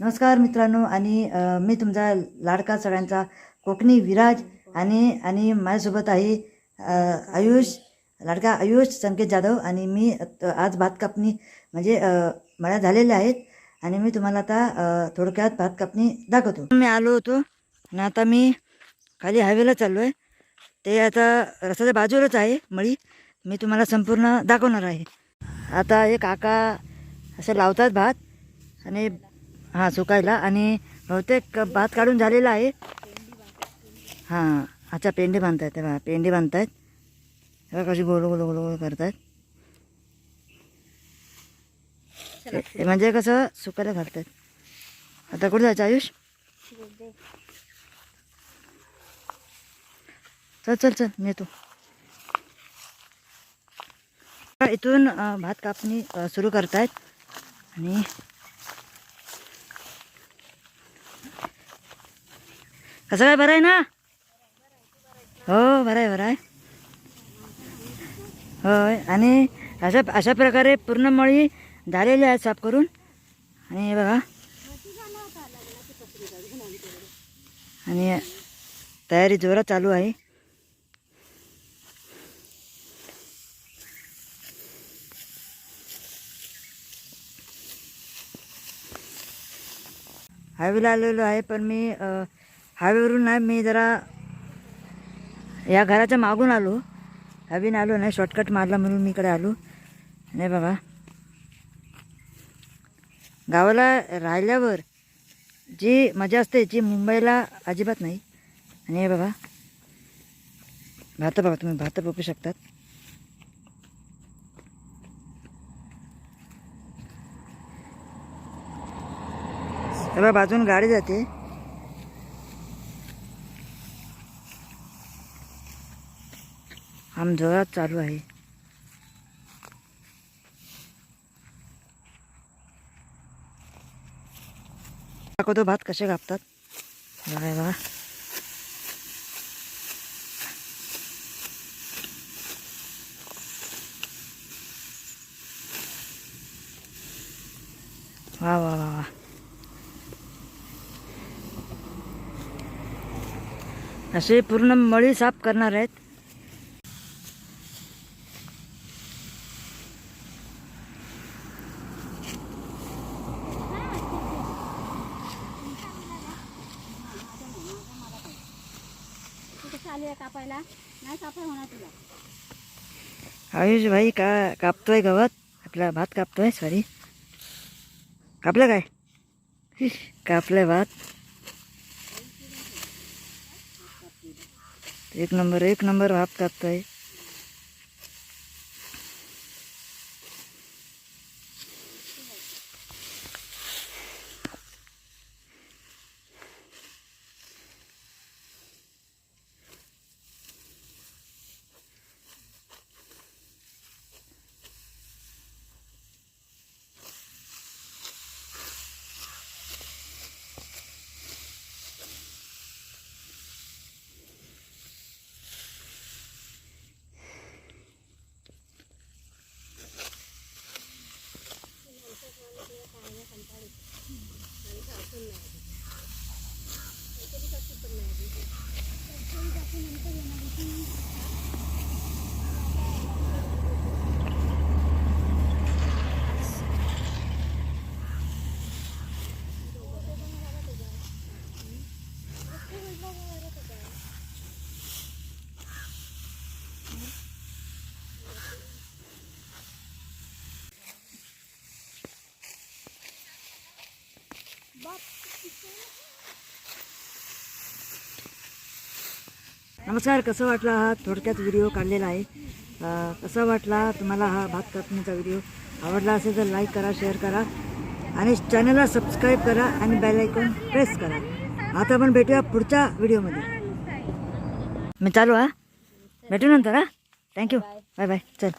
नमस्कार मित्रांनो आणि मी तुमचा लाडका सगळ्यांचा कोकणी विराज आणि आणि माझ्यासोबत आहे आयुष लाडका आयुष संकेत जाधव आणि मी आज भात कापणी म्हणजे मळ्या झालेल्या आहेत आणि मी तुम्हाला आता थोडक्यात भात कापणी दाखवतो. मी आलो होतो आणि आता मी खाली हायवेला चाललो आहे ते आता रस्त्याच्या बाजूलाच आहे मळी. मी तुम्हाला संपूर्ण दाखवणार आहे. आता हे काका असं लावतात भात आणि हां सुकायला आणि बहुतेक भात काढून झालेला आहे. हां अच्छा पेंडी बांधतायत ते बघा पेंडी बांधतायत. हे बघा कशी गोल गोल गोल गोल करतायत. हे- हे म्हणजे कसं सुकायला घालतायत. आता कुठं जायचं आयुष? चल चल चल मी येतो. इथून भात कापणी सुरू करतायत. आणि कसं काय बरं आहे ना? हो बरं आहे बरं आहे. होय आणि अशा अशा प्रकारे पूर्ण मळी झालेली आहे साफ करून. आणि हे बघा. आणि तयारी जोरात चालू आहे. हवेला आलेलो आहे पण मी हायवेवरून नाही मी जरा या घराच्या मागून आलो. हवीन आलो नाही शॉर्टकट मारला म्हणून मी इकडे आलो. नाही बाबा. गावाला राहिल्यावर जी मजा असते जी मुंबईला अजिबात नाही. आणि हे भात भातं बघा तुम्ही भात बघू शकतात. तेव्हा बाजून गाडी जाते. आम जोरात चालू आहे. दाखवतो भात कसे कापतात? बघा बघा. वा वा वा वा. असे पूर्ण मळी साफ करणार आहेत. कापायला. नाही कापाय होणार तुला. आयुष भाई का कापतोय गवत? आपला भात कापतोय सॉरी कापलं काय? कापलं भात. एक नंबर एक नंबर भात कापतोय. नमस्कार कसं वाटला हा थोडक्यात व्हिडिओ काढलेला आहे? कसा वाटला तुम्हाला हा भात कापणीचा व्हिडिओ आवडला असेल तर लाईक करा शेअर करा. आणि चॅनलला सबस्क्राईब करा आणि बेल आयकॉन प्रेस करा. आता आपण भेटूया पुढच्या व्हिडिओमध्ये मी चालू हा? भेटू नंतर हा? थँक्यू बाय बाय चल.